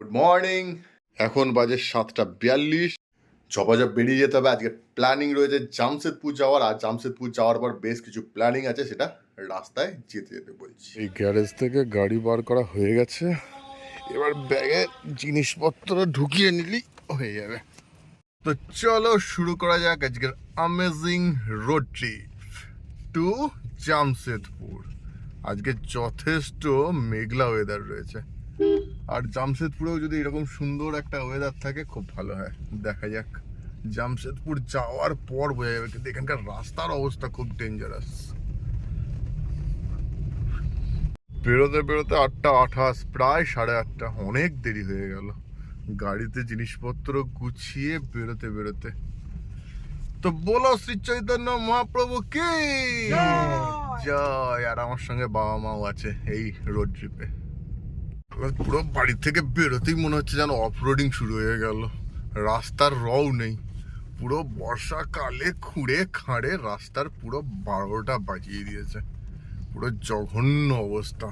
Good morning এখন বাজে সাতটা বিয়াল্লিশ। ঝপাঝপ বেরিয়ে যেতে হবে। আজকে প্ল্যানিং রয়েছে জামশেদপুর যাওয়ার। আর জামশেদপুর যাওয়ার পর বেশ কিছু প্ল্যানিং আছে। সেটা রাস্তায় যেতে যেতে বলছি। এই গ্যারেজ থেকে গাড়ি বার করা হয়ে গেছে। এবার ব্যাগে জিনিসপত্র ঢুকিয়ে নিলি হয়ে যাবে। তো চলো শুরু করা যাক আজকের amazing road trip to Jamshedpur. আজকে যথেষ্ট মেঘলা ওয়েদার রয়েছে। আর জামশেদপুরেও যদি এরকম সুন্দর একটা ওয়েদার থাকে খুব ভালো হয়। দেখা যাক। জামশেদপুর যাওয়ার পর বোঝা যাবে কিন্তু এখানকার রাস্তার অবস্থা খুব ডেঞ্জারাস বেরোতে বেরোতে আটটা আঠাশ প্রায় সাড়ে আটটা অনেক দেরি হয়ে গেল। গাড়িতে জিনিসপত্র গুছিয়ে বেরোতে বেরোতে। তো বলো শ্রী চৈতন্য মহাপ্রভু কি? জয়! আর আমার সঙ্গে বাবা মাও আছে এই রোড ট্রিপে পুরো বাড়ি থেকে বেরোতেই মনে হচ্ছে যেন অফরোডিং শুরু হয়ে গেল। রাস্তার রও নেই। পুরো বর্ষাকালে খুঁড়ে খাঁড়ে রাস্তার পুরো বারোটা বাজিয়ে দিয়েছে। পুরো জঘন্য অবস্থা।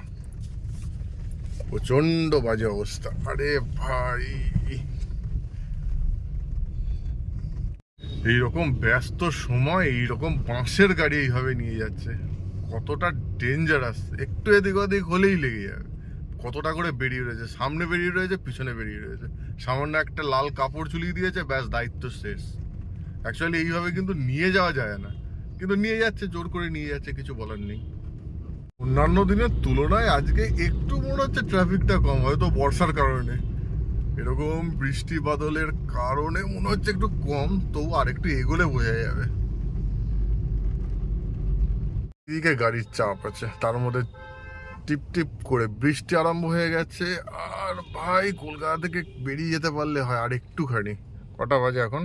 প্রচণ্ড বাজে অবস্থা। আরে ভাই! এইরকম ব্যস্ত সময়, এইরকম বাঁশের গাড়ি এইভাবে নিয়ে যাচ্ছে। কতটা ডেঞ্জারাস একটু এদিক ওদিক হলেই লেগে যাবে। কতটা করে বেরিয়ে রয়েছে? সামনে বেরিয়ে রয়েছে, পিছনে বেরিয়ে রয়েছে। সামান্য একটা লাল কাপড় ঝুলিয়ে দিয়েছে, ব্যাস, দায়িত্ব শেষ। অ্যাকচুয়ালি এইভাবে কিন্তু নিয়ে যাওয়া যায় না। কিন্তু নিয়ে যাচ্ছে, জোর করে নিয়ে যাচ্ছে, কিছু বলার নেই। অন্যান্য দিনের তুলনায় আজকে একটু মনে হচ্ছে ট্রাফিকটা কম, হয়তো বর্ষার কারণে। এরকম বৃষ্টি বাদলের কারণে মনে হচ্ছে একটু কম, তবু আর একটু এগোলে বোঝা যাবে। এদিকে গাড়ির চাপ আছে, তার মধ্যে টিপ টিপ করে বৃষ্টি আরম্ভ হয়ে গেছে, আর ভাই কলকাতা থেকে বেরিয়ে যেতে পারলে হয় আর একটুখানি। কটা বাজে এখন?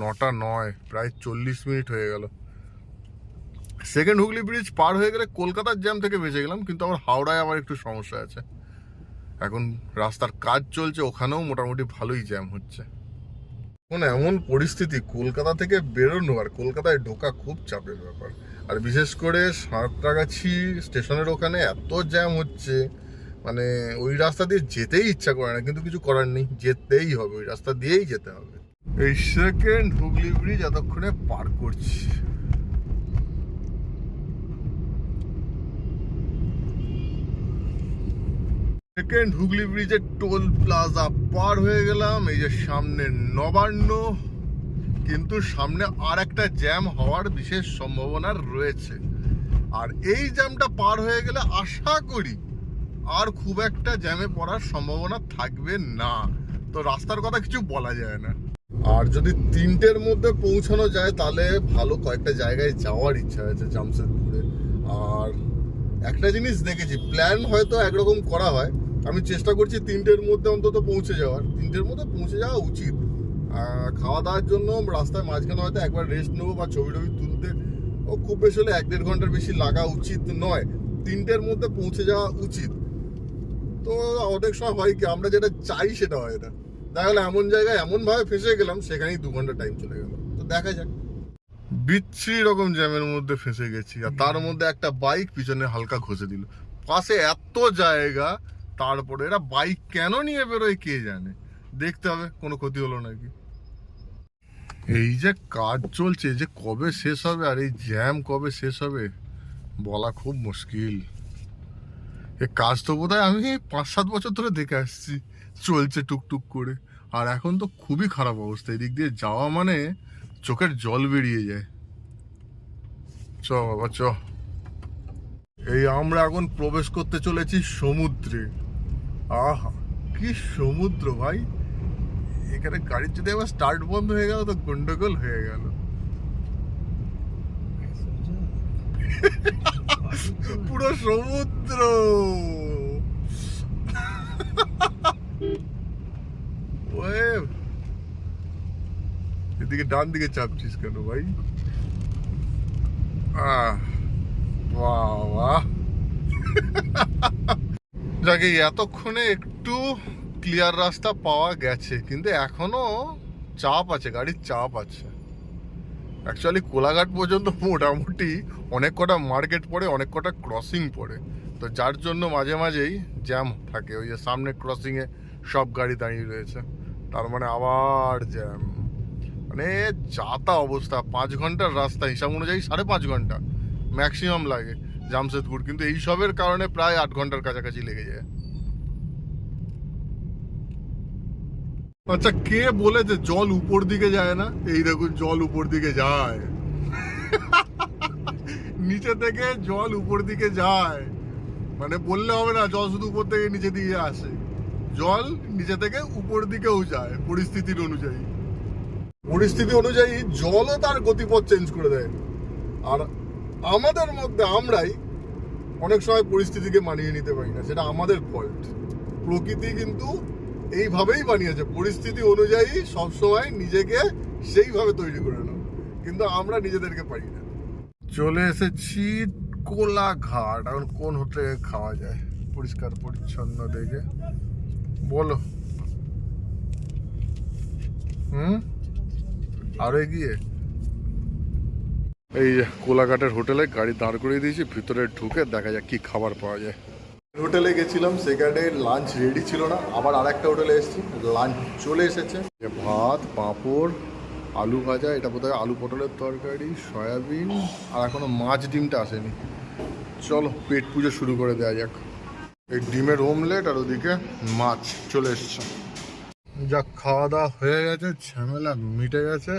নটা নয়, প্রায় চল্লিশ মিনিট হয়ে গেল। সেকেন্ড হুগলি ব্রিজ পার হয়ে গেলে কলকাতার জ্যাম থেকে বেঁচে গেলাম, কিন্তু আমার হাওড়ায় আমার একটু সমস্যা আছে। এখন রাস্তার কাজ চলছে, ওখানেও মোটামুটি ভালোই জ্যাম হচ্ছে। এখন এমন পরিস্থিতি, কলকাতা থেকে বেরোনো আর কলকাতায় ঢোকা খুব চাপের ব্যাপার। আর বিশেষ করে সাঁতরাগাছি স্টেশনের ওখানে এত জ্যাম হচ্ছে মানে ওই রাস্তা দিয়ে যেতেই ইচ্ছা করে না, কিন্তু কিছু করার নেই, যেতেই হবে, ওই রাস্তা দিয়েই যেতে হবে। এই সেকেন্ড হুগলি ব্রিজ এতক্ষণে পার করছি। সেকেন্ড হুগলি ব্রিজের টোল প্লাজা পার হয়ে গেলাম, এই যে সামনে নবান্ন। কিন্তু সামনে আর একটা জ্যাম হওয়ার বিশেষ সম্ভাবনা রয়েছে। আর এই জ্যামটা পার হয়ে গেলে আশা করি আর খুব একটা জ্যামে পড়ার সম্ভাবনা থাকবে না। তো রাস্তার কথা কিছু বলা যায় না। আর যদি তিনটের মধ্যে পৌঁছানো যায়, তাহলে ভালো কয়েকটা জায়গায় যাওয়ার ইচ্ছা আছে জামশেদপুরে। আর একটা জিনিস দেখেছি, প্ল্যান হয়তো একরকম করা হয়। আমি চেষ্টা করছি তিনটের মধ্যে অন্তত পৌঁছে যাওয়ার। তিনটের মধ্যে পৌঁছে যাওয়া উচিত। খাওয়া দাওয়ার জন্য রাস্তায় মাঝখানে হয়তো একবার রেস্ট নেব বা ছবি টবি তুলতে। ও খুব বেশি হলে এক দেড় ঘণ্টার বেশি লাগা উচিত নয়। তিনটের মধ্যে পৌঁছে যাওয়া উচিত। তো অনেক সময় হয় কি, আমরা যেটা চাই সেটা হয় না। দেখা গেলো এমন জায়গায় এমন ভাবে ফেসে গেলাম, সেখানেই দু ঘণ্টা টাইম চলে গেল। তো দেখা যাক। বিচ্ছিরি রকম জ্যামের মধ্যে ফেসে গেছি। আর তার মধ্যে একটা বাইক পিছনে হালকা ঘষে দিল। পাশে এত জায়গা, তারপরে এরা বাইক কেন নিয়ে বেরোয় কে জানে? দেখতে হবে, কোনো ক্ষতি হলো নাকি এই যে কাজ চলছে যে কবে শেষ হবে আর এই জ্যাম কবে শেষ হবে, বলা খুব মুশকিল। এ কাজ তো বোধহয় আমি পাঁচ সাত বছর ধরে দেখে আসছি, চলছে টুকটুক করে। আর এখন তো খুবই খারাপ অবস্থা, এদিক দিয়ে যাওয়া মানে চোখের জল বেরিয়ে যায়। চ বাবা, চ। এই আমরা এখন প্রবেশ করতে চলেছি সমুদ্রে। আহা, কি সমুদ্র ভাই! এখানে গাড়ির যদি আবার স্টার্ট বন্ধ হয়ে গেল, তো গন্ডগোল হয়ে গেল। পুরো সমুদ্র। এদিকে ডান দিকে চাপছিস কেন ভাই? বাবা। যাকে এতক্ষণে একটু ক্লিয়ার রাস্তা পাওয়া গেছে, কিন্তু এখনও চাপ আছে, গাড়ির চাপ আছে। অ্যাকচুয়ালি কোলাঘাট পর্যন্ত মোটামুটি অনেক কটা মার্কেট পড়ে, অনেক কটা ক্রসিং পড়ে। তো যার জন্য মাঝে মাঝেই জ্যাম থাকে, ওই যে সামনে ক্রসিংয়ে সব গাড়ি দাঁড়িয়ে রয়েছে। তার মানে আবার জ্যাম মানে যাতা অবস্থা, পাঁচ ঘণ্টার রাস্তা, হিসাব অনুযায়ী সাড়ে পাঁচ ঘণ্টা ম্যাক্সিমাম লাগে, জামশেদপুর। কিন্তু এইসবের কারণে প্রায় আট ঘণ্টার কাছাকাছি লেগে যায়। আচ্ছা কে বলেছে জল উপর দিকে যায় না? এই দেখুন, জল উপর দিকে যায়। নিচে থেকে জল উপর দিকে যায়। মানে বললে হবে না, জল শুধু উপর থেকে নিচে দিকে আসে। জল নিচে থেকে উপর দিকেও যায় পরিস্থিতির অনুযায়ী। পরিস্থিতি অনুযায়ী জলও তার গতিপথ চেঞ্জ করে দেয়। আর আমাদের মধ্যে আমরাই অনেক সময় পরিস্থিতিকে মানিয়ে নিতে পারি না, সেটা আমাদের ফল্ট প্রকৃতি কিন্তু এইভাবেই বানিয়েছে। পরিস্থিতি অনুযায়ী সবসময় নিজেকে সেইভাবে তৈরি করে নাও। কিন্তু আমরা নিজেদেরকে পারি না। চলে এসেছি কোলাঘাট। এখন কোন হোটেলে খাওয়া যায়? পরিষ্কার, পরিচ্ছন্ন দেখে। বলো। হুম? আরও এগিয়ে। এই কোলাঘাটের হোটেলে গাড়ি দাঁড় করিয়ে দিয়েছি, ভিতরে ঢুকে দেখা যাক কি খাবার পাওয়া যায়। হোটেলে গেছিলাম সেখানে লাঞ্চ রেডি ছিল না, আবার আর একটা হোটেলে এসেছি লাঞ্চ চলে এসেছে। ভাত, পাঁপড়, আলু ভাজা, এটা বোধহয় আলু পটলের তরকারি, সয়াবিন, আর এখনও মাছ ডিমটা আসেনি। চলো, পেট পুজো শুরু করে দেওয়া যাক। এই ডিমের ওমলেট আর ওদিকে মাছ চলে এসছে। যাক, খাওয়া দাওয়া হয়ে গেছে, ঝামেলা মিটে গেছে।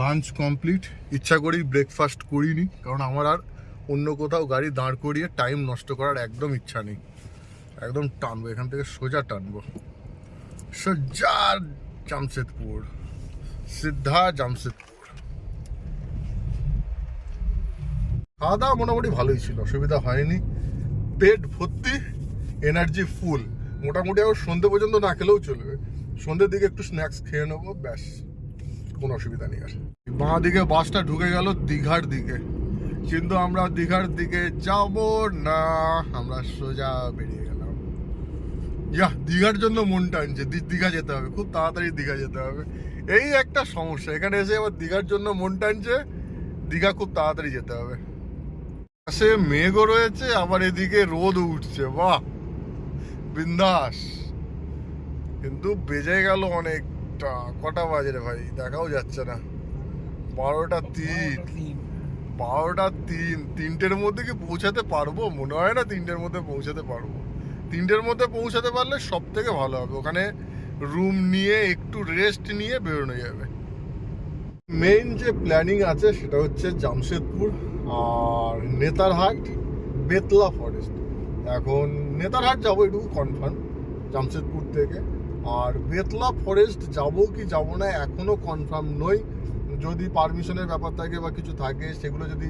লাঞ্চ কমপ্লিট ইচ্ছা করেই ব্রেকফাস্ট করিনি, কারণ আমার আর অন্য কোথাও গাড়ি দাঁড় করিয়ে টাইম নষ্ট করার একদম ইচ্ছা নেই। একদম টানবো, এখান থেকে সোজা টানবো। সোজা জামশেদপুর সিদ্ধা জামশেদপুর। খাওয়া দাওয়া মোটামুটি ভালোই ছিল, অসুবিধা হয়নি। পেট ভর্তি এনার্জি ফুল মোটামুটি আবার সন্ধে পর্যন্ত না খেলেও চলবে। সন্ধ্যের দিকে একটু স্ন্যাক্স খেয়ে নেব, ব্যাস। কোনো অসুবিধা নেই আর। বাঁ দিকে বাসটা ঢুকে গেল দীঘার দিকে। কিন্তু আমরা দীঘার দিকে যাব না। আমরা সোজা বেরিয়ে গেলাম। যা দীঘার জন্য মন টানছে দীঘা যেতে হবে। খুব তাড়াতাড়ি দীঘা যেতে হবে। এই একটা সমস্যা। এখানে এসে আবার দীঘার জন্য মন টানছে দীঘা খুব তাড়াতাড়ি যেতে হবে। সে মেঘও রয়েছে, আবার এদিকে রোদ উঠছে। বাহ! বিন্দাস। কিন্তু বেজে গেল অনেকটা। কটা বাজে রে ভাই? দেখাও যাচ্ছে না। বারোটা তিন। বারোটা তিন, তিনটের মধ্যে কি পৌঁছাতে পারব? মনে হয় না তিনটের মধ্যে পৌঁছাতে পারব। তিনটের মধ্যে পৌঁছাতে পারলে সব থেকে ভালো হবে। ওখানে রুম নিয়ে, একটু রেস্ট নিয়ে বেরোনো যাবে। মেইন যে প্ল্যানিং আছে, সেটা হচ্ছে জামশেদপুর আর নেতারহাট বেতলা ফরেস্ট এখন নেতারহাট যাব, এটুকু কনফার্ম জামশেদপুর থেকে। আর বেতলা ফরেস্ট যাব কি যাব না, এখনও কনফার্ম নই। যদি পারমিশনের ব্যাপার থাকে বা কিছু থাকে, সেগুলো যদি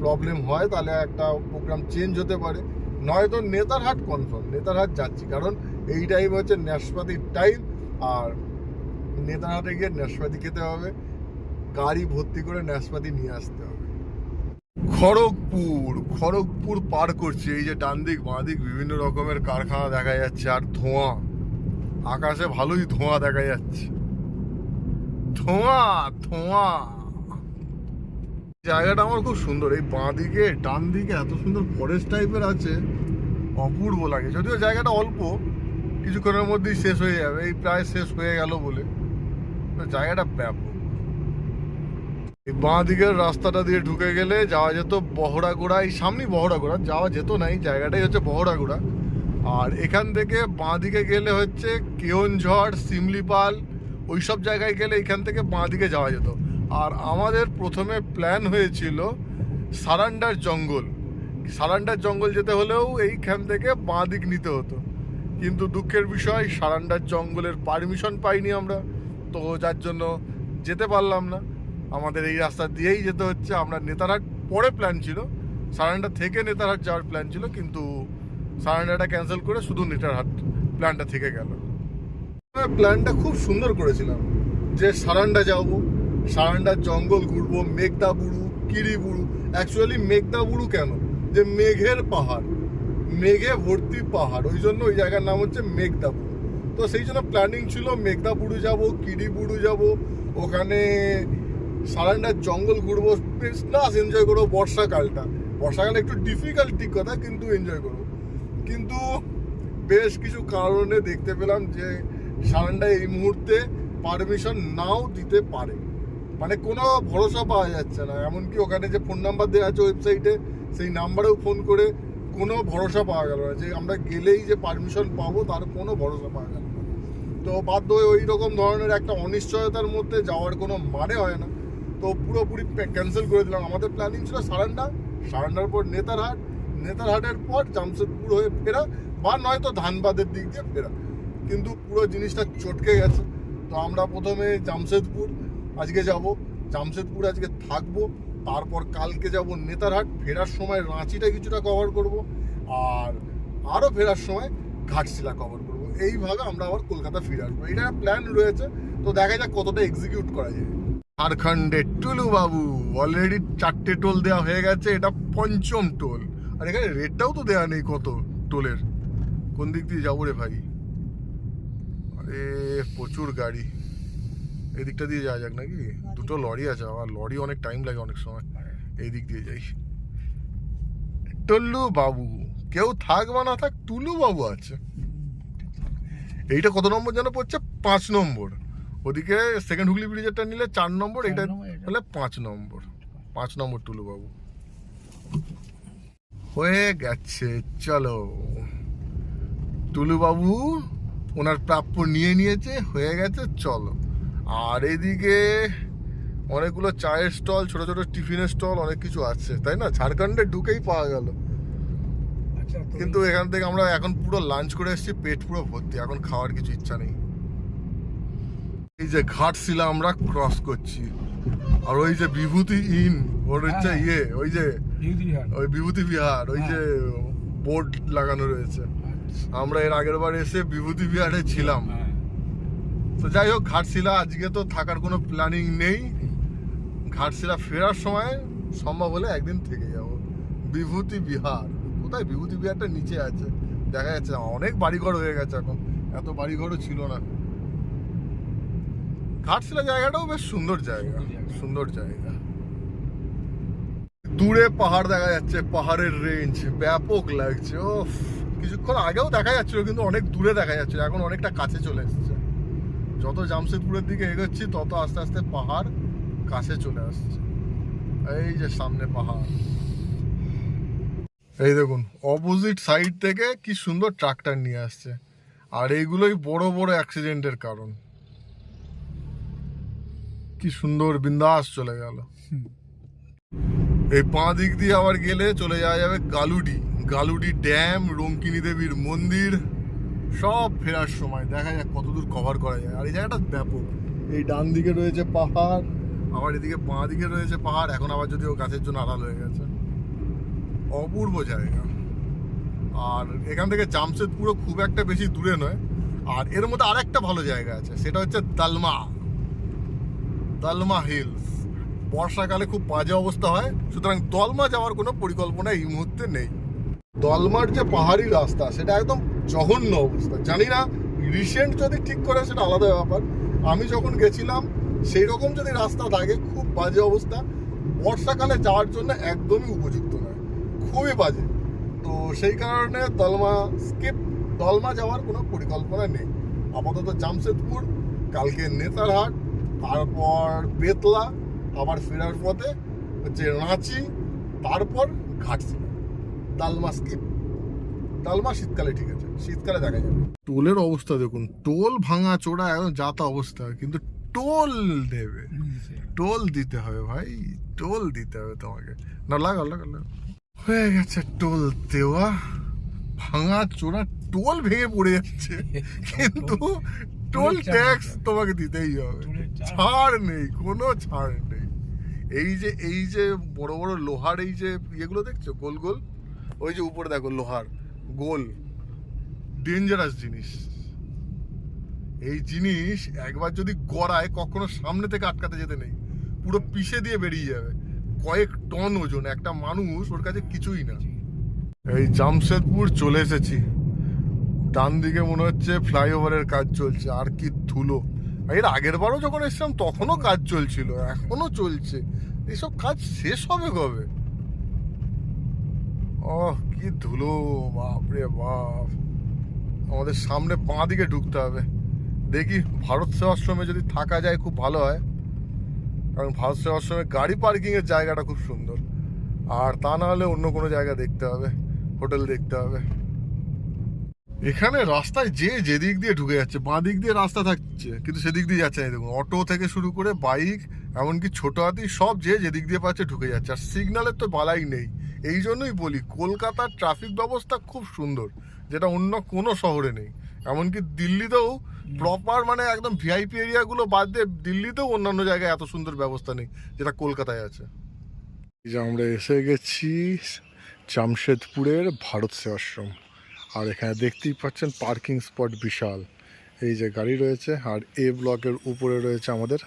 প্রবলেম হয়, তাহলে একটা প্রোগ্রাম চেঞ্জ হতে পারে। নয়তো নেতারহাট কনফার্ম নেতারহাট যাচ্ছি, কারণ এই টাইম হচ্ছে ন্যাশপাতির টাইম আর নেতারহাটে গিয়ে ন্যাশপাতি খেতে হবে। গাড়ি ভর্তি করে ন্যাশপাতি নিয়ে আসতে হবে। খড়গপুর খড়গপুর পার করছে, এই যে ডান দিক, বাঁ দিক, বিভিন্ন রকমের কারখানা দেখা যাচ্ছে, আর ধোঁয়া। আকাশে ভালোই ধোঁয়া দেখা যাচ্ছে। ধোঁয়া ধোঁয়া। জায়গাটা আমার খুব সুন্দর। এই বাঁ দিকে, ডান দিকে এত সুন্দর ফরেস্ট টাইপের আছে। অপূর্ব লাগে। যদিও জায়গাটা অল্প, কিছুক্ষণের মধ্যেই শেষ হয়ে যাবে। এই প্রায় শেষ হয়ে গেল বলে। জায়গাটা ব্যাপক। এই বাঁ দিকের রাস্তাটা দিয়ে ঢুকে গেলে যাওয়া যেত বহড়াগোড়া এই সামনেই বহড়াগোড়া যাওয়া যেত না। এই জায়গাটাই হচ্ছে বহড়াগোড়া আর এখান থেকে বাঁ দিকে গেলে হচ্ছে কেওনঝড়, সিমলিপাল ওই সব জায়গায় গেলে এখান থেকে বাঁ দিকে যাওয়া যেত। আর আমাদের প্রথমে প্ল্যান হয়েছিল সারান্ডার জঙ্গল। সারান্ডার জঙ্গল যেতে হলেও এইখান থেকে বাঁ দিক নিতে হতো। কিন্তু দুঃখের বিষয়, সারান্ডার জঙ্গলের পারমিশন পাইনি আমরা। তো যার জন্য যেতে পারলাম না। আমাদের এই রাস্তা দিয়েই যেতে হচ্ছে। আমরা নেতারহাট পরে প্ল্যান ছিল। সারান্ডার থেকে নেতারহাট যাওয়ার প্ল্যান ছিল। কিন্তু সারান্ডাটা ক্যান্সেল করে শুধু নেতারহাট প্ল্যানটা থেকে গেল। প্ল্যানটা খুব সুন্দর করেছিলাম। যে সারান্ডা যাব, সারান্ডার জঙ্গল ঘুরবো মেঘদাবুড়ু কিরিবুড়ু অ্যাকচুয়ালি মেঘদা বুড়ু কেন? যে মেঘের পাহাড়, মেঘে ভর্তি পাহাড়। ওই জন্য ওই জায়গার নাম হচ্ছে মেঘদাবুড়ু তো সেই জন্য প্ল্যানিং ছিল মেঘদাবুড়ু যাব কিরিবুড়ু যাব, ওখানে সারান্ডার জঙ্গল ঘুরবো। প্লাস এনজয় করব বর্ষাকালটা। বর্ষাকালে একটু ডিফিকাল্ট ঠিক কথা, কিন্তু এনজয় করব। কিন্তু বেশ কিছু কারণে দেখতে পেলাম যে সারান্ডা এই মুহূর্তে পারমিশন নাও দিতে পারে। মানে কোনো ভরসা পাওয়া যাচ্ছে না। এমনকি ওখানে যে ফোন নাম্বার দেওয়া আছে ওয়েবসাইটে সেই নাম্বারেও ফোন করে কোনো ভরসা পাওয়া গেল না। যে আমরা গেলেই যে পারমিশন পাবো, তার কোনো ভরসা পাওয়া গেল না। তো বাধ্য হয়ে ওই রকম ধরনের একটা অনিশ্চয়তার মধ্যে যাওয়ার কোনো মানে হয় না। তো পুরোপুরি ক্যান্সেল করে দিলাম। আমাদের প্ল্যানিং ছিল সারান্ডা সারান্ডার পর নেতারহাট। নেতারহাটের পর জামশেদপুর হয়ে ফেরা, বা নয়তো ধানবাদের দিক দিয়ে ফেরা। কিন্তু পুরো জিনিসটা চটকে গেছে। তো আমরা প্রথমে জামশেদপুর, আজকে যাব। জামশেদপুর আজকে থাকব, তারপর কালকে যাব নেতারহাট। ফেরার সময় রাঁচিটা কিছুটা কভার করব, আর আরও ফেরার সময় ঘাটশিলা কভার করব। এইভাবে আমরা আবার কলকাতা ফিরে আসব। এটা প্ল্যান রয়েছে, তো দেখা যাক কতটা এক্সিকিউট করা যায়। ঝাড়খণ্ডে টুলু বাবু অলরেডি চারটে টোল দেওয়া হয়ে গেছে, এটা পঞ্চম টোল আর এখানে রেটটাও তো দেওয়া নেই কত টোলের কোন দিক দিয়ে যাব রে ভাই? আরে প্রচুর গাড়ি। এই দিকটা দিয়ে যাওয়া যাক নাকি? দুটো লরি আছে আবার লরি অনেক টাইম লাগে অনেক সময়। এই দিক দিয়ে যাই। টল্লু বাবু কেউ থাক বা না থাক টুলু বাবু আছে। এইটা কত নম্বর যেন পড়ছে? পাঁচ নম্বর। ওদিকে সেকেন্ড হুগলি ব্রিজেরটা নিলে চার নম্বর এটা নম্বর, এটা। হলে পাঁচ নম্বর। পাঁচ নম্বর টুলু বাবু। হয়ে গেছে চলো। টুলু বাবু ওনার প্রাপ্য নিয়ে নিয়েছে হয়ে গেছে চলো। আর এদিকে অনেকগুলো চায়ের স্টল ছোট ছোট টিফিনের স্টল অনেক কিছু আছে তাই না? ঝাড়খণ্ডে ঢুকেই পাওয়া গেল। আচ্ছা কিন্তু এখান থেকে আমরা এখন পুরো লাঞ্চ করে এসেছি পেট পুরো ভর্তি এখন খাওয়ার কিছু ইচ্ছা নেই। এই যে ঘাটশিলা আমরা ক্রস করছি। আর ওই যে বিভূতি ইন ওর হচ্ছে হ্যাঁ। ইয়ে ওই যে ওই বিভূতি বিহার ওই যে বোর্ড লাগানো রয়েছে। আমরা এর আগের বার এসে বিভূতি বিহারে ছিলাম। হ্যাঁ। তো যাই হোক ঘাটশিলা আজকে তো থাকার কোনো প্ল্যানিং নেই। ঘাটশিলা ফেরার সময় সম্ভব হলে একদিন থেকে যাব। বিভূতি বিহার। কোথায়? বিভূতি বিহারটা নিচে আছে। দেখা যাচ্ছে অনেক বাড়িঘর হয়ে গেছে এখন। এত বাড়িঘরও ছিল না। ঘাটশিলা জায়গাটাও বেশ সুন্দর জায়গা। সুন্দর জায়গা। সুন্দর জায়গা। দূরে পাহাড় দেখা যাচ্ছে পাহাড়ের রেঞ্জ ব্যাপক লাগছে ও কিছুক্ষণ আগেও দেখা যাচ্ছিল কিন্তু অনেক দূরে দেখা যাচ্ছিল। এখন অনেকটা কাছে চলে এসেছে। যত জামশেদপুরের দিকে এগোচ্ছি তত আস্তে আস্তে পাহাড় কাছে চলে আসছে। এই যে সামনে পাহাড়। এই দেখুন অপোজিট সাইড থেকে কি সুন্দর ট্রাক্টর নিয়ে আসছে। আর এইগুলোই বড় বড় অ্যাক্সিডেন্টের কারণ। কি সুন্দর বিন্দাস চলে গেল। এই বাঁ দিক দিয়ে আবার গেলে চলে যাওয়া যাবে গালুডি। গালুডি ড্যাম, রঙ্কিনী দেবীর মন্দির, সব ফেরার সময়। দেখা যাক কতদূর কভার করা যায়। আর এই জায়গাটা ব্যাপক। এই ডান দিকে রয়েছে পাহাড়, আবার এদিকে বাঁ দিকে রয়েছে পাহাড়। এখন আবার যদিও গাছের জন্য আড়াল হয়ে গেছে। অপূর্ব জায়গা। আর এখান থেকে জামশেদপুরও খুব একটা বেশি দূরে নয়। আর এর মধ্যে আরেকটা ভালো জায়গা আছে। সেটা হচ্ছে দালমা দালমা হিলস। বর্ষাকালে খুব বাজে অবস্থা হয়। সুতরাং দলমা যাওয়ার কোনো পরিকল্পনা এই মুহূর্তে নেই। দলমার যে পাহাড়ি রাস্তা, সেটা একদম জঘন্য অবস্থা। জানি না রিসেন্ট যদি ঠিক করে, সেটা আলাদা ব্যাপার। আমি যখন গেছিলাম সেই রকম যদি রাস্তা থাকে, খুব বাজে অবস্থা। বর্ষাকালে যাওয়ার জন্য একদমই উপযুক্ত নয়। খুবই বাজে। তো সেই কারণে দলমা স্কিপ দলমা যাওয়ার কোনো পরিকল্পনা নেই। আপাতত জামশেদপুর, কালকে নেতারহাট, তারপর বেতলা, আবার ফেরার পথে হচ্ছে রাঁচি, তারপর ঘাটশিলা ডালমা স্কিপ ডালমা শীতকালে ঠিক আছে শীতকালে দেখা যাবে। টোলের অবস্থা দেখুন টোল ভাঙা চোরা একদম যাতা অবস্থা কিন্তু টোল দেবে। টোল দিতে হবে ভাই টোল দিতে হবে তোমাকে। না লাগা লাগা লাগা হয়ে গেছে টোল দেওয়া। ভাঙা চোরা টোল ভেঙে পড়ে যাচ্ছে কিন্তু টোল ট্যাক্স তোমাকে দিতেই হবে। ছাড় নেই কোনো ছাড় নেই। এই যে এই যে বড় বড় লোহার এই যে ইয়েগুলো দেখছ গোল গোল? ওই যে উপরে দেখো লোহার গোল। ডেঞ্জারাস জিনিস। এই জিনিস একবার যদি গড়ায়, কখনো সামনে থেকে আটকাতে যেতে নেই। পুরো পিষে দিয়ে বেরিয়ে যাবে। কয়েক টন ওজন। একটা মানুষ ওর কাছে কিছুই না। এই জামশেদপুর চলে এসেছি। ডান দিকে মনে হচ্ছে ফ্লাইওভারের কাজ চলছে। আর কি ধুলো। এর আগের বারও যখন এসেছিলাম, তখনও কাজ চলছিল। এখনও চলছে। এইসব কাজ শেষ হবে কবে? কি ধুলো, বাপরে বাপ। আমাদের সামনে বাঁ দিকে ঢুকতে হবে। দেখি ভারত সেবাশ্রমে যদি থাকা যায় খুব ভালো হয়। কারণ ভারত সেবাশ্রমে গাড়ি পার্কিংয়ের জায়গাটা খুব সুন্দর। আর তা না হলে অন্য কোনো জায়গা দেখতে হবে, হোটেল দেখতে হবে। এখানে রাস্তায় যে যেদিক দিয়ে ঢুকে যাচ্ছে, বাঁ দিক দিয়ে রাস্তা থাকছে, কিন্তু সেদিক দিয়ে যাচ্ছে না। দেখুন, অটো থেকে শুরু করে বাইক, এমনকি ছোট হাতি, সব যে যেদিক দিয়ে পাচ্ছে ঢুকে যাচ্ছে। আর সিগন্যালের তো বালাই নেই। এই জন্যই বলি কলকাতার ট্রাফিক ব্যবস্থা খুব সুন্দর যেটা অন্য কোনো শহরে নেই। এমনকি দিল্লিতেও প্রপার মানে একদম ভিআইপি এরিয়াগুলো বাদ দিয়ে দিল্লিতেও অন্যান্য জায়গায় এত সুন্দর ব্যবস্থা নেই যেটা কলকাতায় আছে। এই যে আমরা এসে গেছি জামশেদপুরের ভারত সেবাশ্রম আর এখানে দেখতেই পাচ্ছেন পার্কিং স্পট বিশাল। এই যে গাড়ি রয়েছে আর এ ব্লকের উপরে রয়েছে আমাদের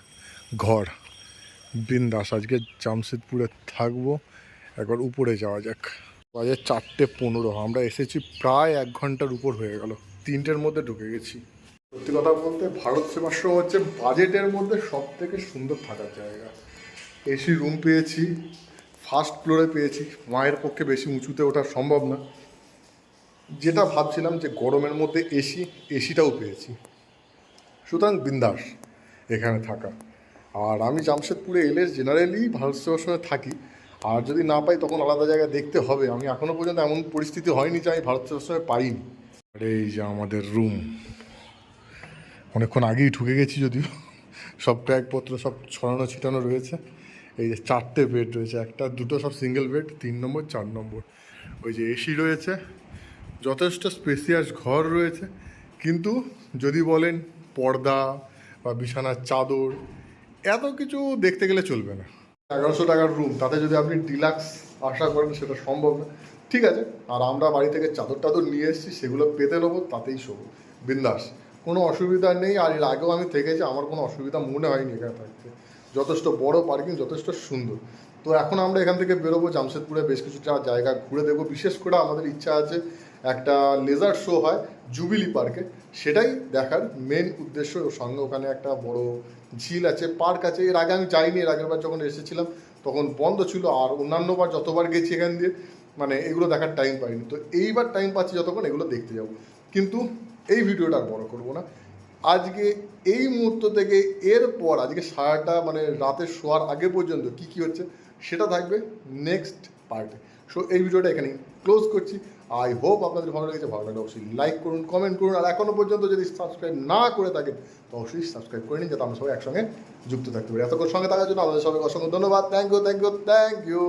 ঘর। বিন্দাস আজকে জামশেদপুরে থাকব। একবার উপরে যাওয়া যাক। বাজে চারটে পনেরো। আমরা এসেছি প্রায় এক ঘণ্টার উপর হয়ে গেল। তিনটের মধ্যে ঢুকে গেছি। সত্যি কথা বলতে ভারত সেবাশ্রম হচ্ছে বাজেটের মধ্যে সব থেকে সুন্দর থাকার জায়গা। এসি রুম পেয়েছি ফার্স্ট ফ্লোরে পেয়েছি। মায়ের পক্ষে বেশি উঁচুতে ওঠা সম্ভব না। যেটা ভাবছিলাম যে গরমের মধ্যে এসি এসিটাও পেয়েছি। সুতরাং বিন্দাস এখানে থাকা। আর আমি জামশেদপুরে এলে জেনারেলি ভারত সেবাশ্রমে থাকি। আর যদি না পাই তখন আলাদা জায়গায় দেখতে হবে। আমি এখনও পর্যন্ত এমন পরিস্থিতি হয়নি যে আমি ভারত সেবাশ্রমে পাইনি এই যে আমাদের রুম অনেকক্ষণ আগেই ঢুকে গেছি যদিও। সব ব্যাগপত্র সব ছড়ানো ছিটানো রয়েছে। এই যে চারটে বেড রয়েছে, একটা, দুটো সব সিঙ্গেল বেড তিন নম্বর, চার নম্বর। ওই যে এসি রয়েছে, যথেষ্ট স্পেসিয়াস ঘর রয়েছে। কিন্তু যদি বলেন পর্দা বা বিছানার চাদর, এত কিছু দেখতে গেলে চলবে না। এগারোশো টাকার রুম তাতে যদি আপনি ডিলাক্স আশা করেন সেটা সম্ভব না। ঠিক আছে, আর আমরা বাড়ি থেকে চাদর টাদর নিয়ে এসেছি, সেগুলো পেতে নেব, তাতেই শোবো। বিন্দাস, কোনো অসুবিধা নেই, আর এর আগেও আমি থেকেছি, আমার কোনো অসুবিধা মনে হয়নি এখানে থাকতে। যথেষ্ট বড় পার্কিং যথেষ্ট সুন্দর। তো এখন আমরা এখান থেকে বেরোবো, জামশেদপুরে বেশ কিছুটা জায়গা ঘুরে দেখব। বিশেষ করে আমাদের ইচ্ছা আছে একটা লেজার শো হয় জুবিলি পার্কে সেটাই দেখার মেন উদ্দেশ্য। ওর সঙ্গে ওখানে একটা বড় ঝিল আছে পার্ক আছে। এর আগে আমি যাইনি, এর আগের বার যখন এসেছিলাম, তখন বন্ধ ছিল। আর অন্যান্যবার যতবার গেছি এখান দিয়ে মানে এগুলো দেখার টাইম পাইনি। তো এইবার টাইম পাচ্ছি যতক্ষণ এগুলো দেখতে যাব। কিন্তু এই ভিডিওটা আর বড় করব না। আজকে এই মুহূর্ত থেকে এরপর আজকে সারাটা মানে রাতে শোয়ার আগে পর্যন্ত কি কি হচ্ছে, সেটা থাকবে নেক্সট পার্টে সো এই ভিডিওটা এখানেই ক্লোজ করছি। আই হোপ আপনাদের ভালো লেগেছে, ভালো লাগলে অবশ্যই লাইক করুন কমেন্ট করুন, আর এখনও পর্যন্ত যদি সাবস্ক্রাইব না করে থাকেন, তো অবশ্যই সাবস্ক্রাইব করে নিন, যাতে আমরা সবাই একসঙ্গে যুক্ত থাকতে পারি। এতক্ষণ সঙ্গে থাকার জন্য আমাদের সবাইকে অসংখ্য ধন্যবাদ। Thank you thank you thank you